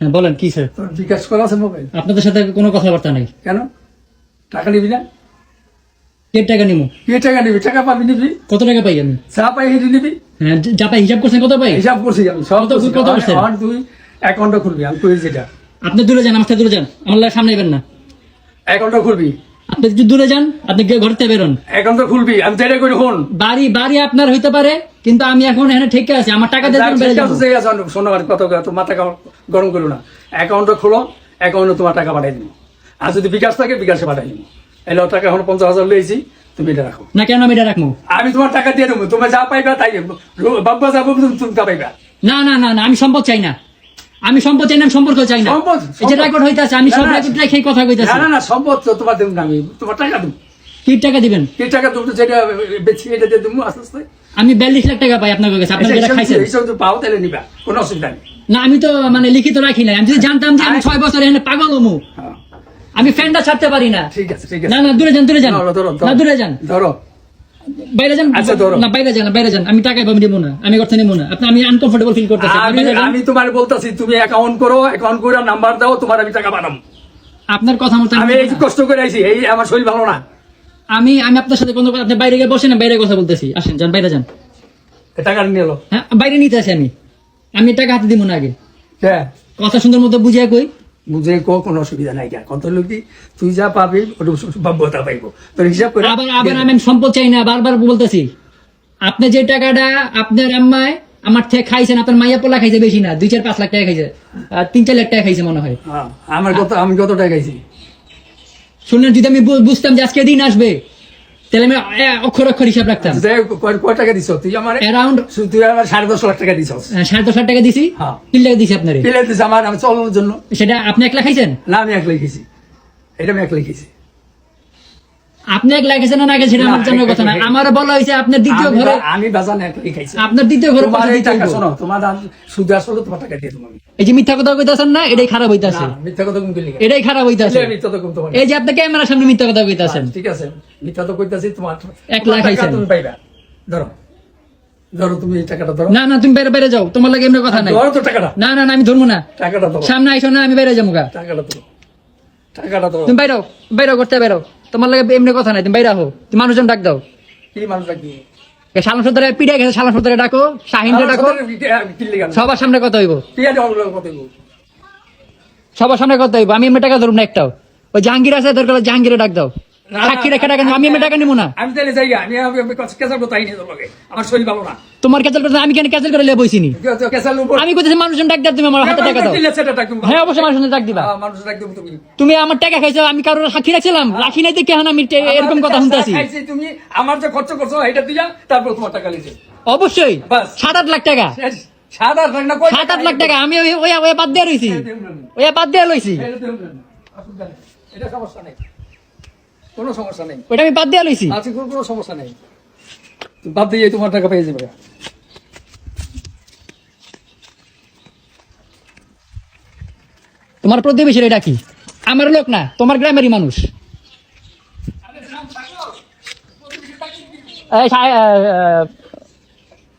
হ্যাঁ বলেন কি স্যার? তোর বিকাশ করা আছে মোবাইল? আপনাদের সাথে কোনো কথাবার্তা নেই। কেন? টাকা নিবি না? কে টাকা নিবো? কে টাকা নিবি? টাকা পাবি নিবি? কত টাকা পাই আমি? চা পাই হেঁটে নিবি? হ্যাঁ যা পাই হিসাব করছেন কত পাই? হিসাব করছি আমি সব তো। কত করছেন? আর তুই অ্যাকাউন্টটা খুলবি আমি কই যেটা? আপনি দূরে যান আমার সাথে দূরে যান। আমার সামনে এবেন না। অ্যাকাউন্টটা খুলবি? আপনি যদি দূরে যান আপনি গিয়ে ঘর থেকে বেরোন অ্যাকাউন্টটা খুলবি আমি তো এটা করি হন বাড়ি বাড়ি আপনার হইতে পারে কিন্তু আমি এখন এখানে ঠিক আছে আমার টাকা দিয়ে বেড়ে যাব। শোনো কত তো মাথা গরম- করো না। অ্যাকাউন্টটা খোলো অ্যাকাউন্টে তোমার টাকা পাঠাই দিব। আর যদি বিকাশ থাকে বিকাশে পাঠাই দিব। এলো টাকা এখন পঞ্চাশ হাজার লইছি তুমি এটা রাখো। না কেন আমি এটা রাখব? আমি তোমার টাকা দিয়ে দেবো তুমি যা পাইবা তাই বাবা যাব তুমি তা পাইবা। না না না না আমি সম্পদ চাই না। আমি সম্পদ চাই না সম্পর্ক চাই না। সম্পদ, এই যে রেকর্ড হইতাছে আমি সব। রেকর্ড রেখে কথা কইতাছি। না না সম্পদ তো তোমার দেবো না আমি তোমার টাকা দেবো। কি টাকা দিবেন? কি টাকা দেবো তো যেটা বেশি এটা দিয়ে দেবো আস্তে আস্তে। আমি বিয়াল্লিশ লাখ টাকা পাই আপনার কাছে আপনার যেটা খাইছেন। এইসব তো পাও তাহলে নিবা কোনো অসুবিধা নেই। না আমি তো মানে লিখিত রাখি নাই। আমি যদি জানতাম যে আমি ছয় বছর এখানে পাগল হমু। হ্যাঁ, আমি ফ্যানটা ছাড়তে পারি না। ঠিক আছে ঠিক আছে। না না দূরে যান দূরে যান। না দূরে যান। ধরো। বাইরে যান। না বাইরে যান বাইরে যান। আমি টাকা পাবো না। আমি অর্থ নিবো না। আপনি আমি আনকমফোর্টেবল ফিল করতেছি। আমি বাইরে যান। আমি তোমার বলতাছি তুমি অ্যাকাউন্ট করো অ্যাকাউন্ট করে নাম্বার দাও তোমার আমি টাকা পাঠাবো আপনার কথা মতো আমি এই কষ্ট করে আইছি এই আমার শরীর ভালো না। আমি আমি আপনার সাথে কোনো আপনি বাইরে গিয়ে বসেন বাইরে কথা বলতেছি। আসেন যান বাইরে যান। টাকা নিয়ে এলো। হ্যাঁ বাইরে নিতে আসি আমি। আমি টাকা হাতে দিব না আগে। হ্যাঁ কথা সুন্দর মতো বুঝিয়ে কই। বুঝে কো কোনো অসুবিধা নাই কেন কত লোক তুই যা পাবি ওটা পাইবো। তোর হিসাব করে আবার আবার আমি সম্পদ চাই না বারবার বলতেছি। আপনি যে টাকাটা আপনার আম্মায় আমার থেকে খাইছেন আপনার মাইয়া পোলা খাইছে বেশি না দুই চার পাঁচ লাখ টাকা খাইছে আর তিন চার লাখ টাকা খাইছে মনে হয়। হ্যাঁ, আমার কত আমি কত টাকা খাইছি? শুনলেন যদি আমি বুঝতাম যে আজকে দিন আসবে তাহলে আমি অক্ষর অক্ষর হিসাব রাখতাম। কয় টাকা দিছ? তুই আমার অ্যারাউন্ড তুই আমার সাড়ে দশ লাখ টাকা দিছ সাড়ে দশ লাখ টাকা দিছি। হ্যাঁ। তিন লাখ দিছি আপনারে। পেলে দিছ আমার চলানোর জন্য। সেটা আপনি এক লাখ খাইছেন? না আমি এক লিখেছি এটা আমি এক লিখেছি আপনি এক লাখ খাইছেন না আমার এক কথা না। আমার বলা হয়েছে আপনার দ্বিতীয় আমি ঘরে আপনার দ্বিতীয় ঘরে পয়সা দিতে শোনো তোমার সুদে আসলে তোমার টাকা দিয়ে তোমার এই যে মিথ্যা কথা কইতাছেন না এটাই খারাপ হইতাছে। না মিথ্যা কথা কম এটাই খারাপ হইতাছে। মিথ্যা কম তোমার এই যে আপনি ক্যামেরার সামনে মিথ্যা কথা কইতাছেন। ঠিক আছে মিথ্যা তো কইতাছি তোমার এক লাখ তুমি পাইবা। ধরো ধরো তুমি এই টাকাটা ধরো। না না তুমি বাইরে বাইরে যাও তোমার লাগে এমনি কথা নাই। ধরো তো টাকাটা। না না না আমি ধরবো না। টাকাটা ধরো। সামনে আইসো না আমি বাইরে যাব টাকাটা ধরো। টাকাটা ধরো। তুমি বাইরে বাইরে করতে বাইরে তোমার লাগে এমনি কথা নাই তুমি বাইরে হো তুমি মানুষজন ডাক দাও। কি মানুষ রাখবি শালন সর্দারে পিড়ে গেছে শালন সর্দারে ডাকো শাহিনকে ডাকো। সবার সামনে কথা হইব। সবার সামনে কথা হইব। আমি এমনি টাকা ধরুন না একটাও। ওই জাহাঙ্গীর আছে দরকার জাহাঙ্গীরে ডাক দাও। সাক্ষী রেখে টাকা আমি টাকা নিবো না। আমি তাহলে যাই আমার শরীর ভালো না। তোমার ক্যান্সেল করতে আমি কেন ক্যান্সেল করে লিয়ে বইছিনি আমি কোথায় মানুষজন ডাক দাও তুমি আমার হাতে টাকা দাও। হ্যাঁ অবশ্যই মানুষজন ডাক দিবা। মানুষ রাখবে তুমি। তুমি আমার টাকা খাইছো আমি কারোর সাক্ষী রাখছিলাম। রাখি নাই দেখে আমি এরকম কথা শুনতেছি। তুমি আমার যে খরচ করছ এটা দিয়া তারপর তোমার টাকা অবশ্যই। সাত আট লাখ টাকা। সাত আট লাখ না সাত আট লাখ টাকা। আমি ওই বাদ দিয়ে রইছি। ওই বাদ দিয়ে লইছি। এটা সমস্যা নেই। কোনো সমস্যা নেই। আমি বাদ দিয়ে লইছি। আছে কোনো সমস্যা নেই। বাদ দিয়ে তোমার টাকা পেয়ে যাবে। তোমার প্রতিবেশীর এটা কি? আমার লোক না তোমার গ্রামেরই মানুষ।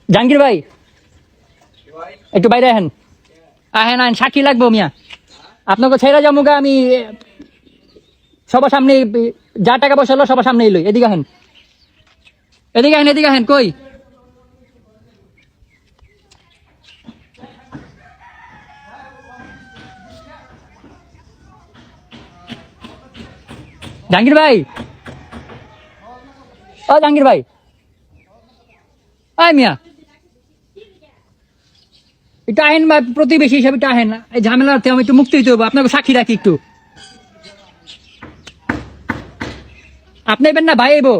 জাহাঙ্গীর ভাই একটু বাইরে আহেন। আহেন আহেন সাক্ষী লাগবো মিয়া। আপনাকে ছেড়ে যাব আমি সবার সামনে যা টাকা পয়সা হলো সবার সামনে এলোই এদিকে আহেন। এদিকে আহেন এদিকে আহেন, কই? জাহাঙ্গীর ভাই? ও জাহাঙ্গীর ভাই। আয় মিয়া। এটা আহেন বা প্রতিবেশী হিসাবে এটা আহেন। এই ঝামেলাতে আমি একটু মুক্তি দিতে হব আপনাকে সাক্ষী রাখি একটু। আপনি না, ভাই এবো।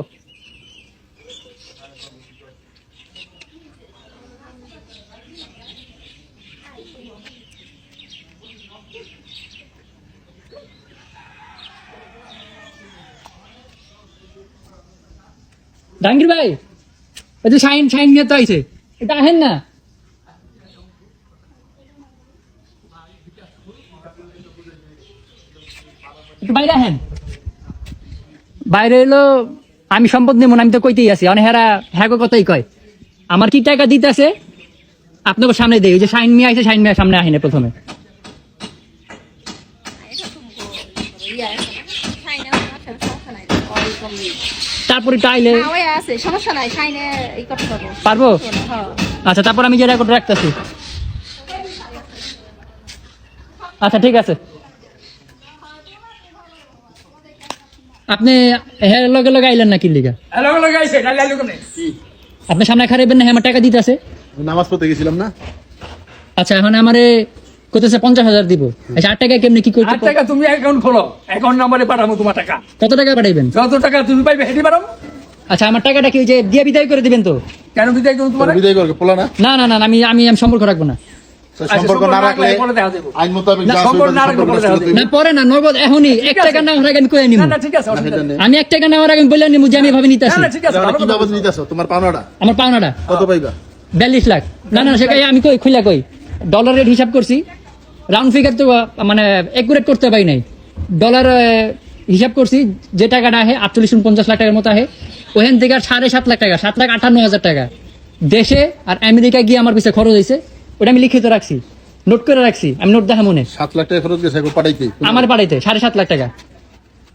জাহাঙ্গীর ভাই ওই যে শাইন শাইন নিয়ে তো আইছে, এটা আহেন না? একটু বাইরে আহেন। বাইরে এলো আমি সম্পদ নেব আমি তো কইতেই আছি। অনেক হেরা হ্যাগো কথাই কয়। আমার কি টাকা দিতে আছে আপনাকে সামনে দেয় যে সাইন মিয়া আছে সাইন মিয়া সামনে আহিনে প্রথমে। তারপরে আচ্ছা, তারপর আমি যেটা রাখতেছি। আচ্ছা ঠিক আছে। আপনি হ্যাঁ লগে লগে আইলেন না কি লিগা হ্যালো হ্যালো গাইছে নালে আলু কোনে আপনি সামনে খারাইবেন না হ্যাঁ আমার টাকা দিতে আছে নামাজ পড়তে গেছিলাম না। আচ্ছা এখন আমারে কইতেছে পঞ্চাশ হাজার দিব। আচ্ছা আট টাকা কেমনি কি করতে আট টাকা তুমি অ্যাকাউন্ট খোলো অ্যাকাউন্ট নাম্বারে পাঠাবো তোমার টাকা। কত টাকা পাঠাইবেন? যত টাকা তুমি পাইবে হেঁটে পারো আচ্ছা আমার টাকাটা কি ওই যে দিয়ে বিদায় করে দিবেন তো? কেন বিদায় করব তোমার? বিদায় করবে পোলা না না না না আমি আমি আমি সম্পর্ক রাখব না। সম্পর্ক না রাখলে পরে দেখা যাবে আইন মোতাবেক না, যা সম্পর্ক না রাখলে পরে না নগদ এখনই এক টাকা নেওয়ার আগে কয়ে নিব না না ঠিক আছে আমি এক টাকা নেওয়ার আগে আমি বললাম যে আমি এভাবে নিতে না ঠিক আছে কি কথা বাবদ তোমার পাওনাটা? আমার পাওনাটা। কত পাইবা? বিয়াল্লিশ লাখ। না না সেটাই আমি কই খুলে কই। ডলার রেট হিসাব করছি। রাউন্ড ফিগার তো মানে একুরেট করতে পারি নাই। ডলার হিসাব করছি যে টাকাটা আহে আটচল্লিশ পঞ্চাশ লাখ টাকার মতো আহে। ওখান থেকে সাড়ে সাত লাখ টাকা সাত লাখ আটান্ন হাজার টাকা। দেশে আর আমেরিকা গিয়ে আমার পিছিয়ে খরচ হয়েছে ওটা আমি লিখিত রাখছি। নোট করে রাখছি। আমি নোট দেখা মনে সাত লাখ টাকা খরচ গেছে পাঠাইতে। আমার বাড়িতে সাড়ে সাত লাখ টাকা।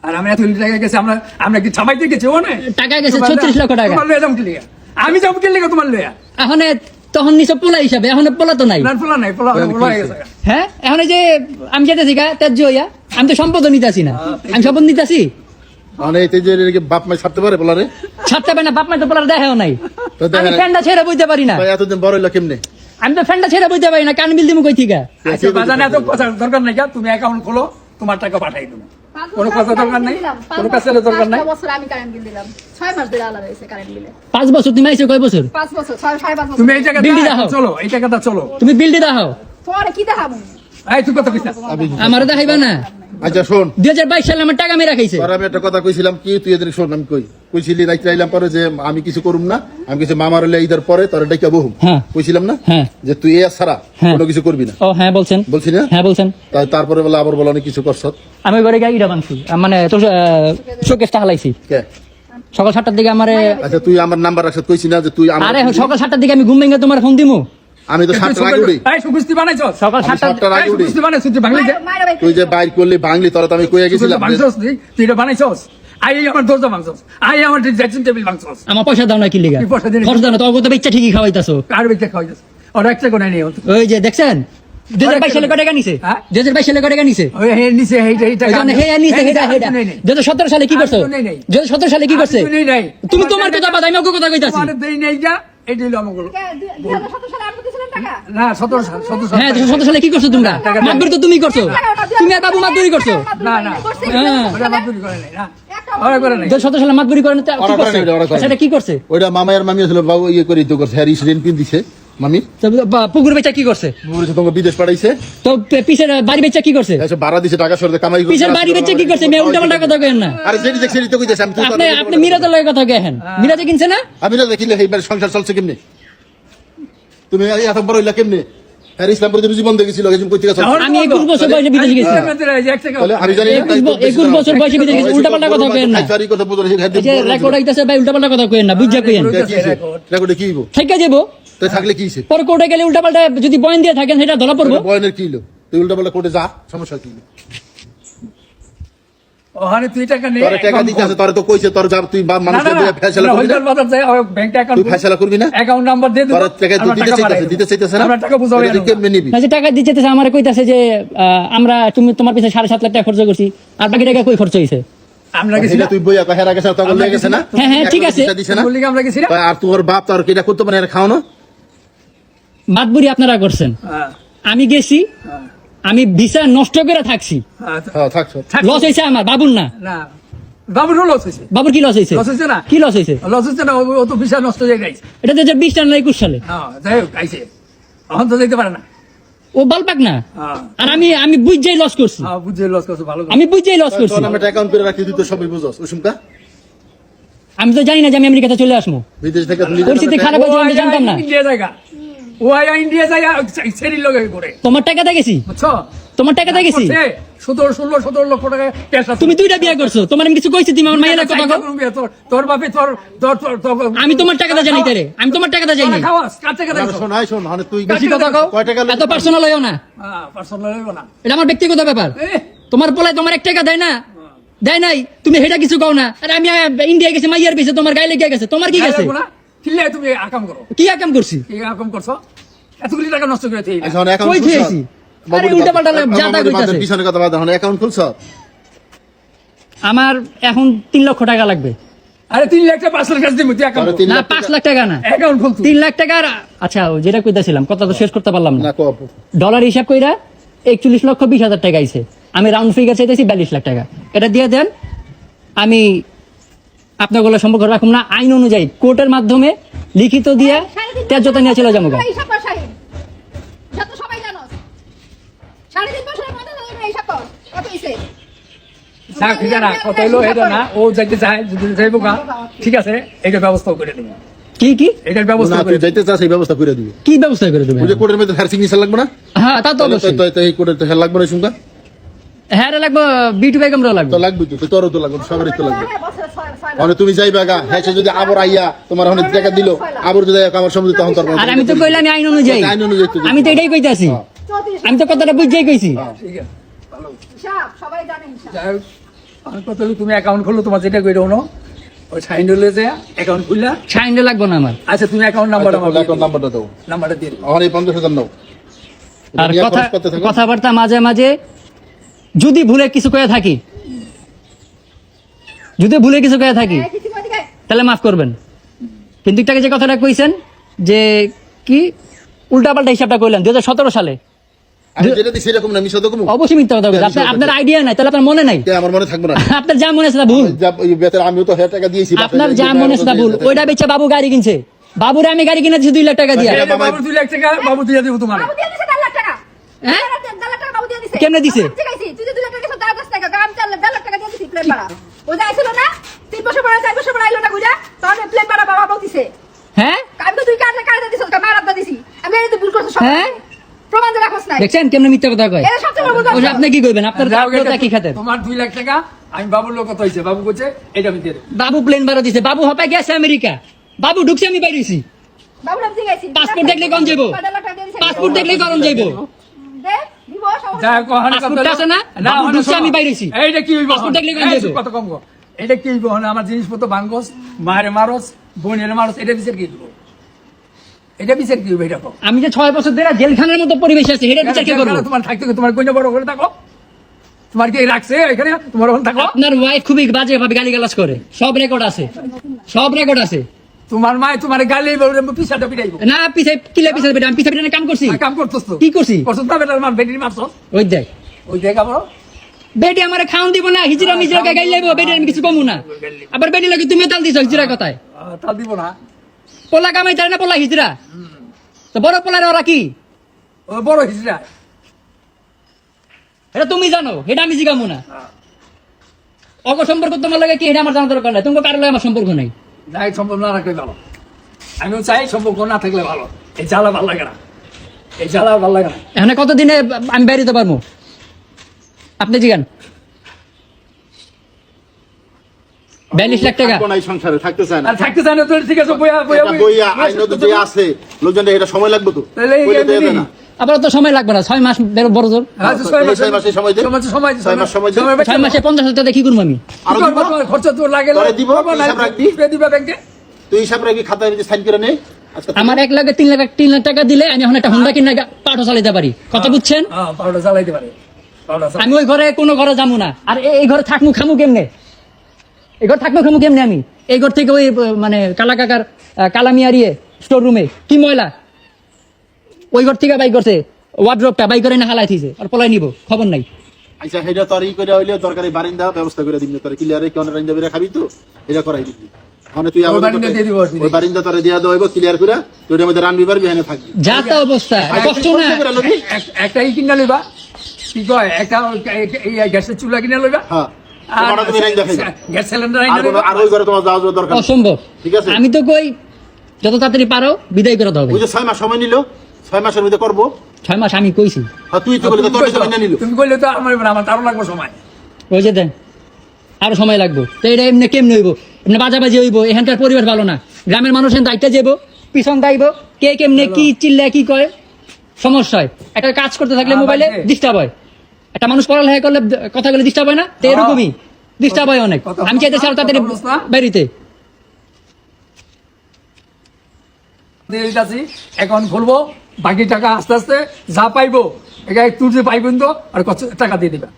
আর আমরা এত টাকা গেছে আমরা আমরা কি ছাপাইতে গেছি ও টাকা গেছে 36 লক্ষ টাকা। তোমার লয়ে যাব কি আমি যাব কি তোমার লয়া? এখন তখন নিচে পোলা হিসাবে এখন পোলা তো নাই। না পোলা নাই পোলা হয়ে হ্যাঁ? এখন যে আমি যেতেছি গা ত্যায্য হইয়া আমি তো সম্পদ নিতেছি না। আমি সম্পদ নিতেছি? মানে যে বাপ মাই ছাড়তে পারে পোলারে? ছাড়তে পারে না বাপ মা তো পোলার দেখাও নাই। তো দেখা আমি নাই। ফ্যানটা ছেড়ে বইতে পারি না। এতদিন বড় হইল কেমনে? আমি তো ফ্যানটা ছেড়ে বইতে পারি না কান বিল দিমু কই থিকা? আচ্ছা বাজানে এত কথা দরকার নাই যা, তুমি অ্যাকাউন্ট খোলো তোমার টাকা পাঠাই দেবো। পাঁচ কোনো কথা দরকার নাই কোনো কাছে দরকার নাই। বছর আমি কারেন্ট বিল দিলাম ছয় মাস ধরে আলাদা কারেন্ট বিলে পাঁচ বছর তুমি আইছো কয় বছর? পাঁচ বছর ছয় সাড়ে পাঁচ বছর। তুমি এই জায়গাটা বিল দাও। চলো এই জায়গাটা চলো তুমি বিল দি দাও পরে কি দেখাবো? এই তুই কথা কইছ আমি আমার দেখাইবা না? আচ্ছা শোন। দুই হাজার বাইশ সালে আমার টাকা মেরা খাইছে। আমি একটা কথা কইছিলাম কি তুই শোন আমি কই কইছিলি রাইতে আইলাম পরে যে আমি কিছু করুম না আমি কিছু মামার হলে ঈদের পরে তোর ডাইকা বহুম হ্যাঁ। কইছিলাম না? হ্যাঁ। যে তুই এ ছাড়া হ্যাঁ। কোনো কিছু করবি না। ও হ্যাঁ বলছেন। বলছি না? হ্যাঁ বলছেন। তারপরে বলে আবার বলে অনেক কিছু করছ। আমি ঘরে আহ, মানে তোর শোকেসটা হালাইছি। কে? সকাল সাতটার দিকে আমার আচ্ছা তুই আমার নাম্বার রাখছ কইছি না যে তুই আরে সকাল সাতটার দিকে আমি ঘুম ভেঙে তোমার ফোন দিমু। আমি তো আগে উঠি সকাল সাতটার আগে উঠি তুই যে বাইর করলি ভাঙলি তোরা তো আমি কইয়া গেছিলাম তুই? এটা বানাইছস? আই আমার দরজা ভাঙছস। আই আমার ড্রেসিং টেবিল ভাঙছস। আমার পয়সা দাও না কি লিগা? কি পয়সা দিলি? খরচ দাও না তো তো ঠিকই খাওয়াইতাছো। কার বেচে খাওয়াইছস আর একটা কোনে নেই ওই যে দেখছেন? দুই হাজার বাইশ সালে হ্যাঁ? সতেরো কি করছ? সতেরো সালে কি করছে? তুমি তোমার কথা বাদ আমি কথা কইতাছি। না সতেরো সাল সতেরো সাল। হ্যাঁ সতেরো সালে কি করছ তোমরা? মাতবরি তো তুমি করছ। তুমি আর বাবু মাতবরি করছ। না, না। হ্যাঁ। করে নাই না। ওরা করে নাই। দুই হাজার সতেরো সালে মাতবরি করেন তো কি করছে? মামি ইয়ে দিছে মামি। তো বা- পুকুর বেচা কি করছে? বিদেশ পাঠাইছে। তো পে- পিছের বাড়ি বেচা কি করছে? এসে ভাড়া দিছে টাকা সরতে কামাই করছে। পিছের বাড়ি বেচা কি করছে? মেয়ে উল্টা পাল্টা কথা কেন না। আরে যেটি দেখছি তো কইতেছে আমি তুই আপনি আপনি মিরাজের লগে কথা কেন মিরাজে কিনছে না? আমি এইবার সংসার চলছে কেমনে? তুমি এত বড় হইলা কেমনে হ্যাঁ ইসলামপুরে যে জীবন দেখেছিল একজন কই থেকে আমি একুশ বছর বয়সে বিদেশে গেছি তাহলে আমি জানি না, একুশ ব- একুশ বছর বয়সে বিদেশে গেছি, উল্টাপাল্টা কথা কইেন না। কথা বুঝো, হ্যাঁ, যে রেকর্ড হইতাছে ভাই উল্টা পাল্টা কথা কইেন না বুঝা কইেন? রেকর্ডে কি হইবো? থেকে যাব তাই থাকলে কি হইছে? পরে কোর্টে গেলে উল্টা পাল্টা যদি বয়ান দিয়ে থাকেন সেটা ধরা পড়ব বয়নের কি হইল? তুই উল্টাপাল্টা কোর্টে যা, সমস্যা কি? ওখানে তুই টাকা নেই টাকা দিতে আছে, তোরে তো কইছে, তোর যা, তুই বা- দিয়ে ফয়সালা করবি না? তুই ফয়সালা করবি না? অ্যাকাউন্ট নাম্বার দিয়ে তোর টাকা দিতে চাইতেছে, দিতে চাইতেছে না? আমরা টাকা বুঝাবো তুই কেমনে নিবি? না যে টাকা দিচ্ছে আমার কইতাছে যে আমরা তুমি তোমার পিছনে সাড়ে সাত লাখ টাকা খরচ করছি আর বাকি টাকা কই খরচ হয়েছে আমরা গেছি তুই বইয়া কয়, হেরা তখন লেগে গেছে না? হ্যাঁ, হ্যাঁ, ঠিক আছে। আমরা গেছি আর তোর বাপ তোর কি এটা করতে পারে এরা খাওয়ানো মাতবুরি আপনারা করছেন হ্যাঁ, আমি গেছি হ্যাঁ, আমি ভিসা নষ্ট করে থাকছি। হ্যাঁ, হ্যাঁ। লস হয়েছে আমার বাবুর না। না বাবুরও লস হয়েছে বাবুর কি লস হয়েছে লস হয়েছে না? কি লস হয়েছে লস হচ্ছে না ও- ও তো বিশাল নষ্ট হয়ে গেছে। এটা দু হাজার বিশ না একুশ সালে। হ্যাঁ যাই হোক আইছে। এখন তো যেতে পারে না। ও বালপাক না? হ্যাঁ। আর আমি আমি বুঝাই লস করছি। হ্যাঁ, বুঝে লস করছ ভালো আমি বুঝাই লস করছি। তোর অ্যাকাউন্ট করে রাখি তুই তো সবই আমি তো জানি না যে আমি আমেরিকাতে চলে আসব। বিদেশ থেকে পরিস্থিতি খারাপ হয়েছে আমি জানতাম না। ইন্ডিয়া লগে করে তোমার টাকাতে গেছি? বুঝছ? তোমার টাকাতে গেছি? সতেরো ষোলো সতেরো লক্ষ টাকা তুমি দুইটা বিয়ে করছ। তোমার আমি কিছু কইছি তুমি আমার মায়ের কথা তোর- বাপে তোর আমি তোমার টাকাটা জানি তারে। আমি তোমার টাকাটা জানি। খাওয়াস, কার টাকা না, শোন মানে তুই বেশি কথা কও কয় টাকা এত পার্সোনাল হইও না। হ্যাঁ, personal না। এটা আমার ব্যক্তিগত ব্যাপার। তোমার পোলায় তোমার এক টাকা দেয় না। দেয় নাই। তুমি হেটা কিছু কও না। আরে আমি ইন্ডিয়া গেছি মাইয়ার গেছে তোমার গায়ে লেগে গেছে। তোমার কি গেছে? না কিনলে তুমি আকাম করো। কি কাম করছি? কি আকাম করছ? এতগুলি টাকা নষ্ট করে দিই এখন অ্যাকাউন্ট কই খেয়েছি? আরে উল্টাপাল্টা যা তা কইতাছে। পিছনে কথা বাদ এখন অ্যাকাউন্ট খুলছ? আমার এখন তিন লক্ষ টাকা লাগবে। আরে তিন লাখ টাকা পাঁচ লাখ কাছে দিব তুই। তিন না লাখ পাঁচ লাখ টাকা না। অ্যাকাউন্ট খুল তুই। তিন লাখ টাকা আচ্ছা যেটা কইতাছিলাম কথা তো শেষ করতে পারলাম না। ডলার হিসাব কইরা একচল্লিশ লক্ষ বিশ হাজার টাকা আইছে। আমি রাউন্ড ফিগার চাইতেছি বিয়াল্লিশ লাখ টাকা। এটা দিয়ে দেন আমি আপনাগুলো সম্পর্ক রাখুন না আইন অনুযায়ী কোর্টের মাধ্যমে লিখিত দিয়া ত্যায্যতা নিয়ে চলে যাব। ঠিক আছে এটা না ও যাইতে চায় যদি যাইবো গা ঠিক আছে এটার ব্যবস্থা করে দেবো। কি কি? এটার ব্যবস্থা করে তুই যাইতে চাস এই ব্যবস্থা করে দিবি। কি ব্যবস্থা করে দেবেন যে কোর্টের মধ্যে হ্যার সিগনেচার লাগবে না? হ্যাঁ তা তো অবশ্যই তো- তো- তো এই কোর্টের তো হ্যার লাগবে না হ্যাঁ রে লাগবো বিটু বেগমরাও লাগবে। তো লাগবে তো তোরও তো লাগবে সবারই তো লাগবে। হ্যাঁ, বছরে ছয় ছয় লাখ। মানে তুমি যাইবা গা হ্যাঁ যদি আবার আইয়া তোমার অনেক টাকা দিল আবার যদি আমার সময় তখন তোর আর আমি তো কইলাম আইন অনুযায়ী। আইন অনুযায়ী আমি তো এটাই কইতাছি। আমি তো কথাটা বুঝাই কইছি। ঠিক আছে সবাই জানে হিসাব। যাই কথা হলো তুমি অ্যাকাউন্ট খুললো তোমার যেটা করে দাও ওই সাইন হলে যে অ্যাকাউন্ট খুললা। সাইন্ডে লাগবো না আমার। আচ্ছা তুমি অ্যাকাউন্ট নাম্বারটা আমার অ্যাকাউন্ট নাম্বারটা দাও। এই নাও। আর কথা। কথাবার্তা মাঝে মাঝে যদি ভুলে কিছু করে থাকি। যদি ভুলে কিছু করে থাকি দিকে। তাহলে মাফ করবেন। কিন্তু একটাকে যে কথাটা কইছেন যে কি? উল্টাপাল্টা হিসাবটা কইলেন দুই সালে। আমি যেটা দিই সেরকম না মিশা তো কমু? অবশ্যই মিথ্যা কথা আপনার আপনার আইডিয়া নাই তাহলে আপনার মনে নাই। আমার মনে থাকবে না। আপনার যা মনে আছে ভুল। যা ওই বেতের আমিও তো হাজার টাকা দিয়েছি আপনার যা মনে আছে ভুল। ওইটা বেচে বাবু গাড়ি কিনছে। বাবুরে আমি গাড়ি কিনে দুই লাখ টাকা দিয়া। বাবু দুই লাখ টাকা বাবু দিয়ে দিব তোমার। বাবু দিয়ে লাখ টাকা দিয়ে দিছি প্লেন ভাড়া। ও যে আইছিল না, তিন বছর পরে, চার বছর পরে আইলো না বুঝা, তখন এই প্লেন বাবা বাবু হ্যাঁ আমি তো তুই কাজে কাজে দিছিস, মার আব্বা দিছি। আমি এই তো ভুল করছি সব। হ্যাঁ? প্রমাণ দিয়ে রাখোস নাই। দেখছেন কেমনে মিথ্যা কথা কয় এটা সবচেয়ে বড় ভুল ওই যে করছ। আপনি কি করবেন আপনার যাও, কি খাতেন তোমার দুই লাখ টাকা আমি বাবুর লোক বাবু বলছে এটা আমি দিয়ে বাবু প্লেন ভাড়া দিছে বাবু হপায় গেছে আমেরিকা বাবু ঢুকছে আমি বাইরেছি বাবুর আমি জিজ্ঞাসি। পাসপোর্ট দেখলে কোন যাইবো? দিয়ে দিছে। পাসপোর্ট দেখলে আছে বাবু কোন যাইবো? কম গো। এটা কি আমার জিনিসপত্র ভাঙ্গস মায়ের মারস বোনের মারস এটা বিচার কি দিব এটা বিচার কি এটা আমি যে ছয় বছর ধরে জেলখানার মতো পরিবেশ আছে এটা বিচার কে করব? তোমার থাকতে তোমার কোন বড় করে থাকো। তোমার কি রাখছে এখানে? তোমার থাকো। আপনার ওয়াইফ খুবই বাজে ভাবে গালি গালাজ করে। সব রেকর্ড আছে। সব রেকর্ড আছে। তোমার মায় তোমার গালি পিসাটা পিটাইব। না পিছে কিলে পিছে বেটা আমি পিছে বেটা কাম করছি। কাম করছস তো কি করছি? করছস না বেটার মার বেটির মারছস ওই দেখ। ওই দেখ বেটি আমার খাওন দিব না হিজরা মিজরা গাই লাইবো বেটি আমি কিছু কমু না। আবার বেটি লাগে তুমি তাল দিছ হিজরা কথায়। তা দিব না। পোলা কামাই তাই না পোলা হিজরা? তো বড় পোলার ওরা কি? ও বড় হিজড়া এটা তুমি জানো এটা আমি জিগামু না। অগ সম্পর্ক তোমার লাগে কি এটা আমার জানা দরকার নাই। তোমার কারও লাগে আমার সম্পর্ক নাই। যাই সম্পর্ক না রাখলে ভালো। আমিও চাই সম্পর্ক না থাকলে ভালো। এই জ্বালা ভালো লাগে না। এই জ্বালা ভালো লাগে না। এখানে কতদিনে আমি বেরিয়ে পারব? আপনি জিগান। বিয়াল্লিশ লাখ টাকা। থাকব সংসারে থাকতে চায় না। থাকতে চাই না তো ঠিক আছে বইয়া বইয়া এটা বইয়া আছে লোকজন এটা সময় লাগবে তো। তাহলে আবার তো সময় লাগবে না ছয় মাস বেরো বড় জোর। আচ্ছা, ছয় মাসে- পঞ্চাশ হাজার টাকা কি করব আমি? খরচ তোর লাগে হিসাব রাখবি। তুই হিসাব রাখি খাতায় যদি সাইন করে নে। আজকে থেকে- আমার এক লাখ তিন লাখ তিন লাখ টাকা দিলে আমি এখন একটা হুন্ডা কিনে পাঠও চালাতে পারি। কথা বুঝছেন? হ্যাঁ চালাইতে পারে। আমি ওই ঘরে কোনো ঘরে যাব না। আর এই ঘরে থাকমু খামু কেমনে? এই ঘর থাকমু খামু কেমনে আমি? এই ঘর থেকে ওই মানে কালা কাকার কালামিয়ারিয়ে স্টোর রুমে কি ময়লা? ওই ঘর থেকে বাই করছে। ওয়ার্ড্রপটা বাই করে না হালাই থিছে আর পলাই নিব খবর নাই। আচ্ছা সেটা তোর করে হইলে দরকারি বারিন্দা ব্যবস্থা করে দিবি তোর। ক্লিয়ারে কেন রাইন্দা বেরা খাবি তো এটা করাই দিবি। মানে তুই ওই বারিন্দা দিয়ে দিব। ওই বারিন্দা তোরে দিয়া দেবো ক্লিয়ার করে তুই মধ্যে রানবি পারবি এখানে থাকবি। যা তা অবস্থা কষ্ট না। করে একটা ই কিনা লইবা কি কয় একটা এই গ্যাসের চুলা কিনা লইবা? হ্যাঁ আর তোমার তুমি রাইন্দা খাইবা। গ্যাস সিলিন্ডার আর কোনো- আর ওই ঘরে তোমার যাওয়া যাওয়া দরকার নেই। অসম্ভব। ঠিক আছে। আমি তো কই যত তাড়াতাড়ি পারো বিদায় করে ওই ছয় মাস সময় নিল ছয় মাসের মধ্যে করব? ছয় মাস আমি কইছি। আর তুই তো বলি তোর সময় নিয়ে নিল। তুমি কইলে তো আমার আমার তারও লাগবে সময়। ওই যে দেন আরও সময় লাগবে। তো এটা এমনি কেমনি হইব? এমনি বাজাবাজি হইব এখানকার পরিবেশ ভালো না। গ্রামের মানুষ এখান দায়িত্ব যাইব পিছন দাইব কে কেমনে কি চিল্লা কি কয় সমস্যা হয়। একটা কাজ করতে থাকলে হ্যাঁ, মোবাইলে ডিস্টার্ব হয়। একটা মানুষ পড়ালেখা করলে কথা বলে ডিস্টার্ব হয় না? তো এরকমই। ডিস্টার্ব হয় অনেক। আমি চাইতেছি আরও তাড়াতাড়ি বলছ না? বেরিতে দিয়ে দিতেছি অ্যাকাউন্ট খুলবো। বাকি টাকা আস্তে আস্তে যা পাইবো তুলতে পাইবেন তো আর কত টাকা দিয়ে দিবা।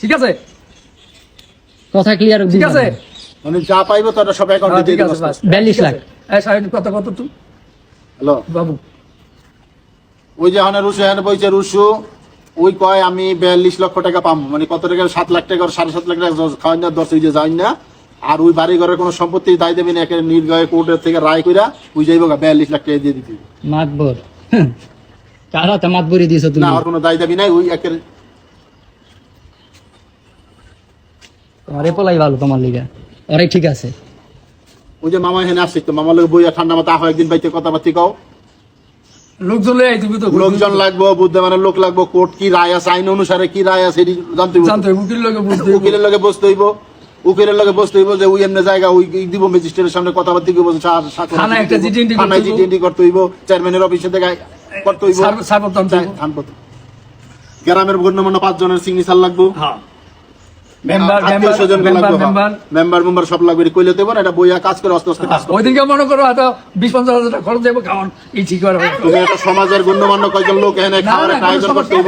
ঠিক আছে? কথা ক্লিয়ার ঠিক আছে? মানে যা পাইবো তারা সব অ্যাকাউন্টে দিয়ে ঠিক দিবো। আছে বাস। 42 লাখ। এই সাহেব কত কত তুই? হ্যালো। বাবু। ওই যে হানে হানে বইছে রুশু ওই কয় আমি বিয়াল্লিশ লক্ষ টাকা পাম। মানে কত টাকা? সাত লাখ টাকা সাড়ে সাত লাখ টাকা খাওয়াই না দশ যে যাই না। আর ওই বাড়ি ঘরের কোনো সম্পত্তি দায় দেবেন একে নির্গয় কোর্টের থেকে রায় কইরা ওই যাইব বিয়াল্লিশ লাখ টাকা দিয়ে দিতে। মাতবর। কারা তো মাতবরি দিয়েছ তুমি। না আর কোনো দায় দাবি নাই ওই একের তোমার এপলাই ভালো তোমার লিগা। ঠিক আছে। ওই যে মামা এখানে আসছে তো মামার লোক বইয়া ঠান্ডা মাথা আহ একদিন বাইতে কথাবার্তি কও। লোকজন লই আইতিবি তো লোকজন লাগবো বুদ্ধমানের লোক লাগবো কোর্ট কি রায় আছে আইন অনুসারে কি রায় আছে জানতে হইবো। জানতে হইব, উকিল লগে বুঝতে হইব। উকিলের লগে বসতে হইব। উকিলের লগে বসতে হইব যে ওই এমনি জায়গা ওই দিব ম্যাজিস্ট্রেটের সামনে কথাবার্তি সা- সাক্ষর থানায় একটা থানায় করতে হইব। করতে হইব চেয়ারম্যানের অফিসে থেকে করতে হইব সার- সারপত্র আনতে হইব। থানপত্র। গ্রামের গণ্যমান্য পাঁচ জনের সিগনেচার লাগবো হ্যাঁ member member member member member member সব লাগবে এটা কইলে দেবো এটা বইয়া কাজ করে আস্তে আস্তে কাজ করো। ওইদিকে মনে করো হয়তো বিশ পঞ্চাশ হাজার খরচ দেবো খাওয়ান এই ঠিক করে তুমি একটা সমাজের গণ্যমান্য লোক খাওয়ার একটা আয়োজন করতে হইব?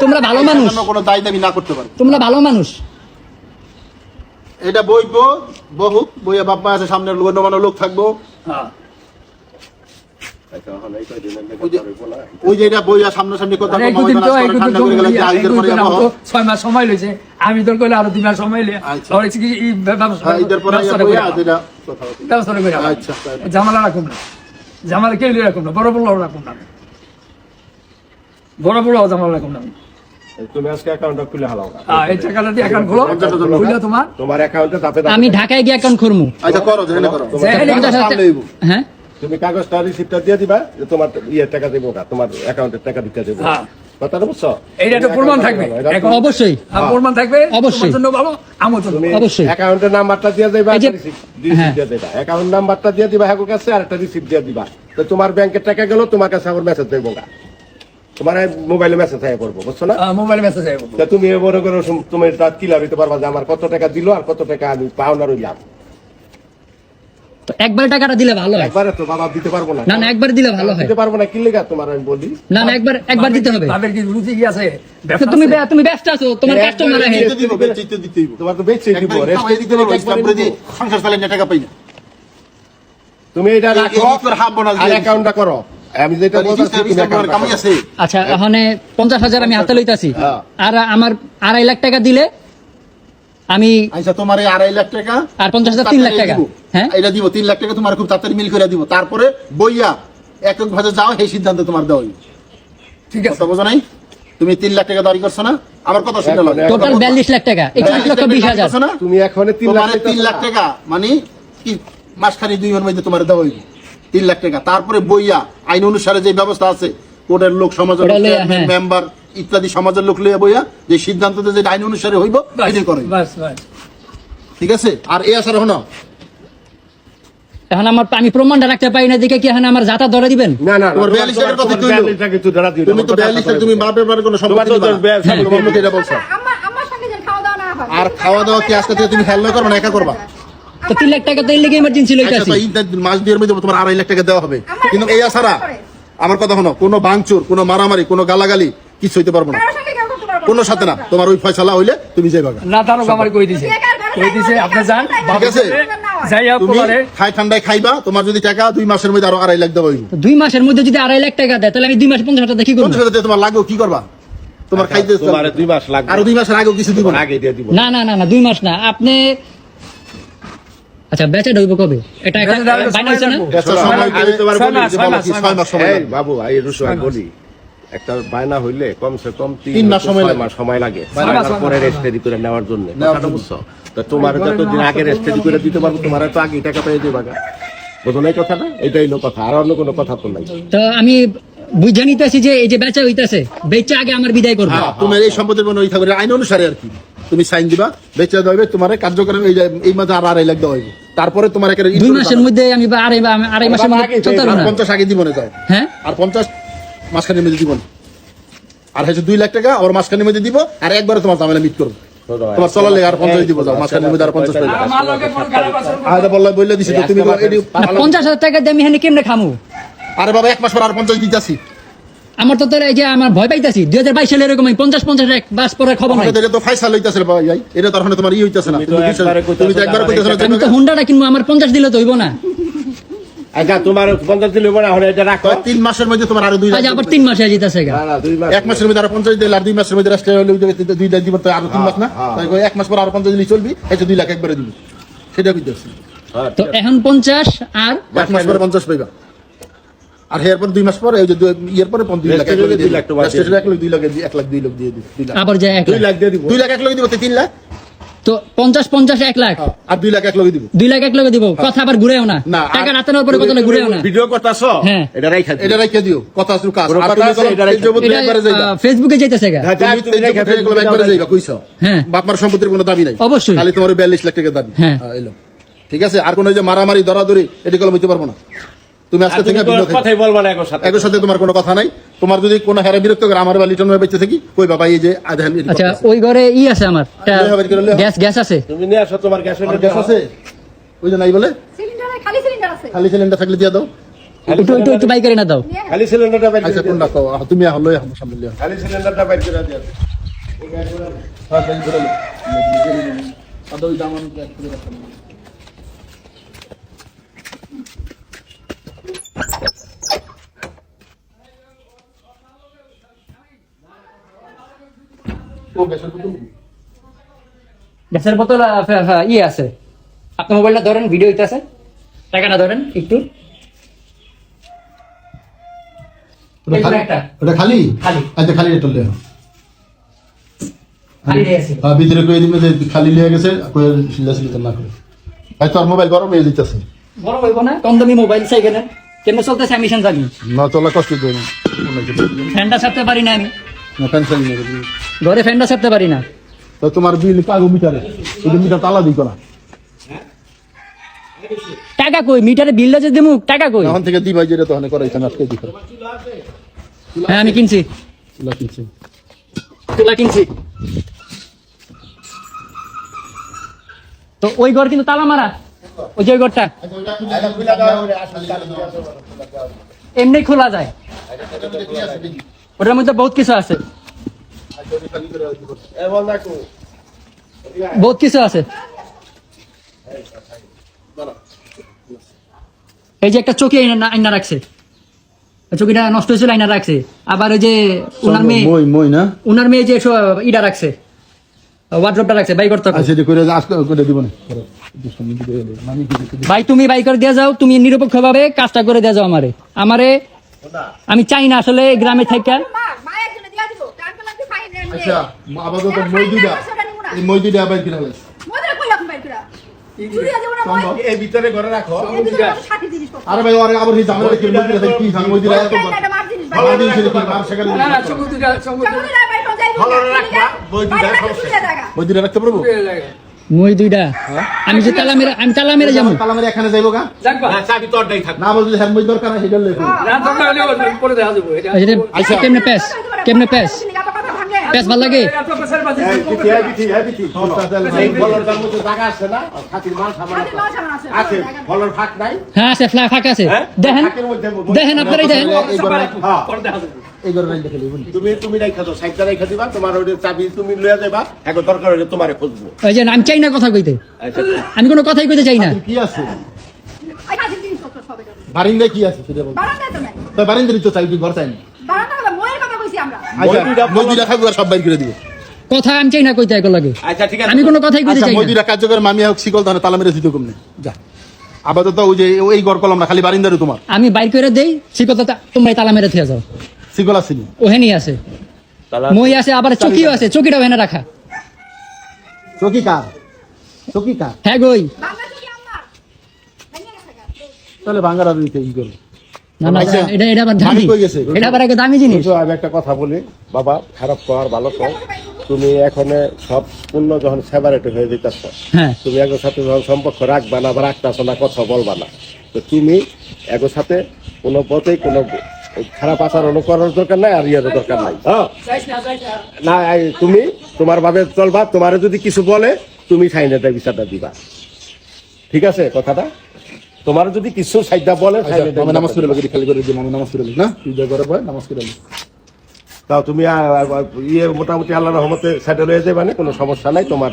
তোমরা- ভালো মানুষ। কোনো দায় দাবি না করতে পারে। তোমরা ভালো মানুষ। এটা বইবো বহু বইয়া বাপ্পা আছে সামনে গণ্যমান্য লোক থাকব। হ্যাঁ। ওই যে- ওই যে এটা বইয়া সামনাসামনি কথা আরে কম এই কুদিন হবে তো না, এই কুদিন ঠান্ডা তো করে গেলে এই জাহাজের পরে কুদিন যাব। আমার তো ছয় মাস সময় লইছে। আমি তোর কইলে আরও দুই মাস সময় আচ্ছা। হ্যাঁ, আচ্ছা, রাখুন না। জামালা কেউ রাখুন না? বড় বড় রাখুন না। বড় বড় জামালা রাখুন না। তুমি আজকে অ্যাকাউন্টটা খুলে হালাও হ্যাঁ, এই টাকাটা দিয়ে অ্যাকাউন্ট খোলো। পঞ্চাশ হাজার টাকা। খুলে তোমার? তোমার অ্যাকাউন্টে তাতে তাতে- আমি ঢাকায় গিয়ে অ্যাকাউন্ট খুলমু। আচ্ছা। হ্যাঁ? তুমি কাগজটা রিসিপ্টটা দিয়ে দিবা যে তোমার ইয়ে টাকা দেবো না তোমার অ্যাকাউন্টের টাকা দিতে দেবো। হ্যাঁ। হ্যাঁ, আমার। অ্যাকাউন্টের নাম্বারটা দিয়ে দিবা হ্যাঁ। দিয়ে দিবা। অ্যাকাউন্ট নাম্বারটা দিয়ে দিবা হ্যাঁ কাছে আর একটা রিসিপ্ট দিয়ে দিবা। তো তোমার ব্যাংকের টাকা গেল তোমার কাছে আবার মেসেজ দেবো না তোমার মোবাইলে মেসেজ হয়ে পড়ব বুঝছ না? মোবাইল মেসেজ আইব তা তুমি এ মনে করো তুমি কিলার হইতে পারবা যে আমার কত টাকা দিলো আর কত টাকা আমি পাওনা রইলাম। তো একবার টাকাটা দিলে ভালো হয়। একবারে তো বাবা দিতে পারব না। না না একবার দিলে ভালো হয়। দিতে পারব না কি লেগা তোমার আমি বলি? না না একবার একবার দিতে হবে। তাদের কি রুচি কি আছে? ব্যবসা তুমি? তুমি ব্যস্ত আছো তোমার কাস্টমার আছে। দিতে দিব, বেচতে দিতে। তোমার তো বেচে দিব একবার রেস্ট দিতে পারব, দিয়ে সংসার চালিয়ে নিয়ে টাকা পাই না। তুমি এটা রাখো আর অ্যাকাউন্টটা করো। আমি যেটা। আচ্ছা এখানে পঞ্চাশ হাজার আমি হাতে লইতাছি। হ্যাঁ। আর আমার আড়াই লাখ টাকা দিলে আমি আচ্ছা তোমার এই আড়াই লাখ টাকা আর পঞ্চাশ হাজার তিন লাখ টাকা। হ্যাঁ? এটা দিব তিন লাখ টাকা তোমার খুব তাড়াতাড়ি মিল করে দিব। তারপরে বইয়া একক ভাবে যাও সেই সিদ্ধান্ত তোমার দেওয়া ঠিক আছে। বোঝো নাই? তুমি তিন লাখ টাকা দাবি করছ না? আমার কথা শুনে লাগে টোটাল বিয়াল্লিশ লাখ টাকা। লক্ষ বিশ হাজার। তুমি এখন তিন লাখ তিন লাখ টাকা মানে কি মাসখানি দুই মাসের মধ্যে তোমার দেওয়া হইব। তিন লাখ টাকা। তারপরে বইয়া আইন অনুসারে যে ব্যবস্থা আছে কোর্টের লোক হ্যাঁ। মেম্বার ইত্যাদি সমাজের লোক লইয়া বইয়া যে সিদ্ধান্ত যে আইন অনুসারে হইব এটাই করে। বাস বাস। ঠিক আছে? আর এই আসার হনো এখন আমার আমি প্রমাণটা রাখতে পারি না দেখে কি এখন আমার যাতা ধরে দিবেন? না না তোমার 42 টাকার কথা তুই তুমি তো বিয়াল্লিশ টাকা তুমি বাপের বাড়ি কোনো সম্পত্তি দিবা না। বেশ- তোমার মুখে এটা বলছো। আমার আমার সঙ্গে যেন খাওয়া দাওয়া আর খাওয়া দাওয়া কি আজকে থেকে তুমি হেল্প করবে না একা করবা? তো তিন লাখ টাকা তো এই লেগে ইমার্জেন্সি আচ্ছা, লইতাছি। মাস মধ্যে তোমার আড়াই লাখ টাকা দেওয়া হবে। আমার কিন্তু এই কথা আসারা আমার কথা হলো কোনো ভাঙচুর কোনো মারামারি কোনো গালাগালি কিছু হইতে পারব না। কোনো সাথে না। তোমার ওই ফয়সালা হইলে তুমি যাইবা। না তারও আমার কই দিছে? কই দিছে? আপনি যান ঠিক আছে। যাইয়া তুমি পরে খাই ঠান্ডায় খাইবা তোমার যদি টাকা দুই মাসের মধ্যে আরও আড়াই লাখ দুই মাসের মধ্যে যদি আড়াই লাখ টাকা দেয় তাহলে আমি দুই মাসে পঞ্চাশ হাজার টাকা কি করব? পঞ্চাশ তোমার লাগবে কি করবা? তোমার খাইতে তোমার দুই মাস লাগবে। আরও দুই মাসের আগেও কিছু দিব না। আগে দিয়ে দিব। না না না না দুই মাস না। আপনি আচ্ছা বেচা ঢুকবো কবে? এটা একটা বেচা বাইনা হয়েছে না? সময় সময় আমি তোমার বলি যে ছয় বলো মাস, কি, ছয় ছয় মাস সময় বাবু আমি বলি একটা বায়না হইলে কমসে কম তিন মাস সময় লাগে। পরে। করে নেওয়ার জন্য। কথাটা বুঝছ? তো তোমার যতদিন আগে করে দিতে পারব তোমার তো আগে টাকা পেয়ে দেবা কথাটা? এটাই হলো কথা আর অন্য কোনো কথা তো নাই। তো আমি বুঝে নিতেছি যে এই যে বেচা হইতাছে বেচা আগে আমার বিদায় করব। হ্যাঁ, তোমার এই সম্পত্তির কোনো ইচ্ছা করে আইন অনুসারে আর কি। তুমি সাইন দিবা বেচা হবে তোমার কার্যক্রম এই এই মাসে আর আড়াই লাখ দেওয়া হইব তারপরে তোমার দুই মাসের মধ্যে আমি আড়াই আড়াই মাসের মধ্যে পঞ্চাশ আগে দিব না হ্যাঁ? আর পঞ্চাশ মাসখানের মধ্যে দিব আর হচ্ছে দুই লাখ টাকা ওর মাঝখানের মধ্যে দিব আর একবারে তোমার ঝামেলা মিট করব। তোমার চলার লেগে আর পঞ্চাশ দিব যাও মাঝখানের মধ্যে আর পঞ্চাশ টাকা আর মালকে ফোন খারাপ আছে আরে বললা বললে দিছি তো তুমি পঞ্চাশ হাজার টাকা দিয়ে আমি এখানে কেমনে খামু? আরে বাবা এক মাস পর আর পঞ্চাশ দিতেছি। আমার তো তাহলে এই যে আমার ভয় পাইতাছি দুই হাজার বাইশ সালে এরকম পঞ্চাশ পঞ্চাশ এক বাস পরে খবর নাই। আমাদের এটা তো ফাইসাল হইতাছে রে ভাই। এটা তো আর তোমার ই হইতাছে না। তুমি তো- তুমি তো একবার কইতাছ না আমি তো হুন্ডাটা কিনবো আমার পঞ্চাশ দিলে তো হইব না। আচ্ছা তোমার পঞ্চাশ দিলে পরে এখন এটা রাখো। তিন মাসের মধ্যে তোমার আরও দুই লাখ আজ আবার তিন মাসে না না মাস এক মাসের মধ্যে আরও পঞ্চাশ দিলে আর দুই মাসের মধ্যে রাষ্ট্রে হলে দুই লাখ দিব তো আরও তিন মাস না? হ্যাঁ, তাই কই এক মাস পর আরও পঞ্চাশ দিলে চলবি এই যে দুই লাখ একবারে দিবি। সেটা কইতাছি তো এখন পঞ্চাশ আর? এক মাস পরে পঞ্চাশ পাইবা। আর এর পর দুই মাস পরে এই যে দুই- ইয়ের পরে পঞ্চাশ দুই লাখ দুই লাখ দুই লাখ এক লাখ দুই লাখ দিয়ে দিবি। আবার যে এক দুই লাখ। দিয়ে দিব। দুই লাখ এক লাখ দিব তো তিন লাখ? তো পঞ্চাশ পঞ্চাশ এক লাখ। হ্যাঁ, আর দুই লাখ এক লাখ দিব। দুই লাখ এক দিব। কথা আবার ঘুরেও না। না, টাকা রাতানোর পরে কথা ঘুরেও না ভিডিও করতেছ? হ্যাঁ। এটা রাইখা এটা রাইখে দিও। কথা শুরু কাজ। কথা ফেসবুকে যাইতেছে গা। হ্যাঁ, তুমি- তুমি রাইখা ফেসবুকে একবারে যাইবা কইছো। হ্যাঁ। বাপমার সম্পত্তির কোনো দাবি নাই। অবশ্যই। খালি তোমার বিয়াল্লিশ লাখ টাকা দাবি। হ্যাঁ। এলো। ঠিক আছে? আর কোনো ওই যে মারামারি ধরাধরি এটি কলম হইতে পারব না। তুমি আজকে থেকে কোনো কথাই বলবা না একর সাথে। একর সাথে তোমার কোনো কথা নাই। তোমার যদি কোনো হেরা বিরক্ত করে আমার বা লিটন বেঁচে থাকি কই বাবা এই যে আধান আচ্ছা ওই ঘরে ই আছে আমার। করে। গ্যাস গ্যাস আছে? তুমি নিয়ে আসো তোমার গ্যাস গ্যাস আছে? ওই যে নাই বলে? সিলিন্ডারে খালি সিলিন্ডার আছে। খালি সিলিন্ডার থাকলে দিয়ে দাও। একটু একটু একটু বাইক করে না দাও। খালি সিলিন্ডারটা বাইর আচ্ছা করে কোনটা তো আহ, তুমি লই আমার সামনে লিয়া খালি সিলিন্ডারটা বাইর করে দিও। হ্যাঁ তাই ধরে লো। আদা ওই দাম আমি এক করে রাখলাম। গ্যাসের বোতল? ফে- ইয়ে আছে। আপনার মোবাইলটা ধরেন ভিডিও হইতেছে টাকাটা ধরেন একটু। ওটা খালি-। আচ্ছা খালি। হ্যাঁ ভিতরে কই দিবে যে খালি লিয়ে গেছে কই সিলা সিলা না করে। ভাই তোর মোবাইল গরম হয়ে দিতেছে হইব না কম দামি মোবাইল চাই কেন কেমন চলতেছে আমি সেন জানি। না চলা কষ্ট দেয় না। ফ্যানটা ছাড়তে পারি না আমি। না টেনশন নেই ঘরে ফ্যানটা ছাড়তে পারি না। তো তোমার বিল পাগো মিটারে ওই মিটার তালা দিই না টাকা কই? মিটারে বিলটা যে দেবো টাকা কই? এখন থেকে দিবাই যেটা তখন করাইছেন আজকে দিকে হ্যাঁ আমি কিনছি। চুলা কিনছি। তুলা কিনছি। তো ওই ঘর কিন্তু তালা মারা। ওই যে ঘরটা। এমনি খোলা যায়। ওটার মধ্যে বহুত কিছু আছে। বহুত কিছু আছে। এই যে একটা চকি আইনা রাখছে। চকিটা নষ্ট হয়েছিল আইনা রাখছে। আবার ওই যে ওনার মেয়ে ওনার মেয়ে যে ইটা রাখছে ওয়ার্ড্রপটা রাখছে বাই করতে আচ্ছা এটা করে আজকে করে দিব না। ভাই তুমি বাই করে দিয়ে যাও তুমি নিরপেক্ষ ভাবে কাজটা করে দিয়ে যাও আমারে। আমারে আমি চাই না আসলে গ্রামে থাকা আচ্ছা আপাতত এই মই দুইটা আবার কিনা আরে ভাই আরে আবার এই কি কি এত ভালো দিন ছিল কি মার সেখানে না না ভালো রাখবা, রাখতে পারব? মই দুইটা। আমি যে তালা মেরে আমি তালা মেরে যাব। তালা মেরে এখানে যাইবো গা? না চাবি তোরটাই থাকবে না বলতে হ্যাঁ মই দরকার আছে এটা লেখো না দরকার হলে পরে দেখা যাব। এটা আচ্ছা। কেমনে প্যাস কেমনে ভাঙে প্যাস ভালো লাগে? জায়গা আছে ফাঁক হ্যাঁ আছে ফ্লা আছে। হ্যাঁ? দেখেন। দেখেন আপনারাই দেখেন। এই ঘরে তুমি তুমি রাইখা দাও সাইডটা রাইখা দিবা তোমার ওই চাবি তুমি লইয়া যাবা এখন দরকার হলে তোমারে খুঁজবো। ওই যে আমি চাই না কথা কইতে। আচ্ছা আমি কোনো কথাই কইতে চাই না। কি আছে? কি আছে সেটা বল। বারান্দায় তো নাই। তো তো চাই তুই ঘর চাই না। বারান্দা হলো কথা কইছি আমরা। আচ্ছা মই দুইটা মই দুইটা থাকব আর সব বাইর করে দিব। কথা আমি চাই না কইতে একো লাগে। আচ্ছা ঠিক আছে। আমি কোনো কথাই কইতে আচ্ছা চাই মই দুইটা কার্যকর মামি হোক শিকল তাহলে তালা মেরে দিতে কমনে। যা। আপাতত ওই যে এই ঘর কলম না খালি বারিন্দারই তোমার। আমি বাইর করে দেই কথা তোমরাই তালা মেরে থিয়া যাও। ওহেনি আছে। মই আছে আবার চকিও আছে চকিটাও এনে রাখা। চকি কার? চকি কার? হ্যাঁ গই। কি। তাহলে ভাঙ্গার ই করবে? না না আচ্ছা, এটা এটা আবার দামি। মালিক কই গেছে? এটা আবার একটা দামি জিনিস। আমি একটা কথা বলি বাবা খারাপ কর ভালো কর। তুমি এখন সব পূর্ণ যখন সেপারেট হয়ে যেতেছ হ্যাঁ। তুমি এগোর সাথে যখন সম্পর্ক রাখবা না বা রাখতেছ না কথা বলবা না। তো তুমি এগোর সাথে কোনো পথেই কোনো খারাপ আচরণ করার দরকার নাই আর ইয়ারও দরকার নাই। হ্যাঁ। না তুমি তোমার ভাবে চলবা তোমার যদি কিছু বলে তুমি সাইনেটা বিচারটা দিবা। ঠিক আছে কথাটা? তোমার যদি কিছু সাইডটা বলে আমি নামাজ পড়ে লাগি খালি করে দিই আমি নামাজ পড়ে না? তুই যা করে পড়ে নামাজ পড়ে তাও তুমি ইয়ে মোটামুটি আল্লাহ রহমতে সেটেল হয়ে যাবে মানে কোনো সমস্যা নাই তোমার